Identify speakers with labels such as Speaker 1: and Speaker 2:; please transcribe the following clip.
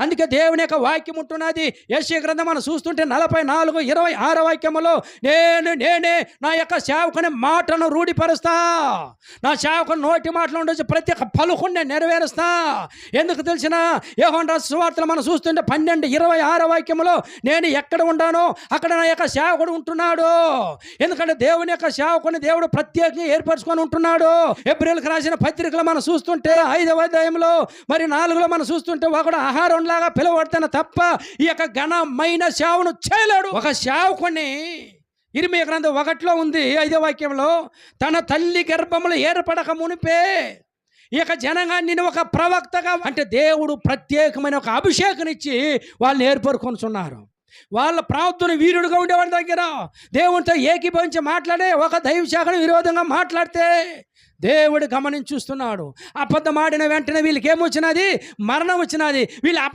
Speaker 1: అందుకే దేవుని యొక్క వాక్యం ఉంటున్నది. యశ్య గ్రంథం మనం చూస్తుంటే నలభై నాలుగు ఇరవై ఆరు వాక్యములో నేను నేనే నా యొక్క సేవకుని మాటను రూఢిపరుస్తా. నా సేవకుని నోటి మాటలు ఉండొచ్చు ప్రతి ఒక్క పలుకుని నేను నెరవేరుస్తా. ఎందుకు తెలిసిన యోహన్ సువార్తలు మనం చూస్తుంటే పన్నెండు ఇరవై ఆరో వాక్యములో నేను ఎక్కడ ఉన్నానో అక్కడ నా యొక్క సేవకుడు ఉంటున్నాడు. ఎందుకంటే దేవుని యొక్క సేవకుని దేవుడు ప్రత్యేకంగా ఏర్పరచుకొని ఉంటున్నాడు. ఏప్రిల్కి రాసిన పత్రికలు మనం చూస్తుంటే ఐదవ అధ్యాయంలో మరి నాలుగులో మనం చూస్తుంటే ఒకడు ఆహారం లాగా పిలువబడతాను తప్ప ఈ యొక్క ఘనమైన సేవను చేయలేడు. ఒక సేవకుని ఇరిమి గ్రంథం ఒకటిలో ఉంది ఐదో వాక్యంలో తన తల్లి గర్భములు ఏర్పడక మునిపే ఈ యొక్క జనంగాన్ని నేను ఒక ప్రవక్తగా అంటే దేవుడు ప్రత్యేకమైన ఒక అభిషేకనిచ్చి వాళ్ళని ఏర్పరుకొనుచున్నారు. వాళ్ళ ప్రాంతం వీరుడుగా ఉండేవాడి దగ్గర దేవునితో ఏకీభవించి మాట్లాడే ఒక దైవ శాఖను విరోధంగా మాట్లాడితే దేవుడు గమనించి చూస్తున్నాడు అబద్ధం ఆడిన వెంటనే వీళ్ళకి ఏమొచ్చినది? మరణం వచ్చినది. వీళ్ళు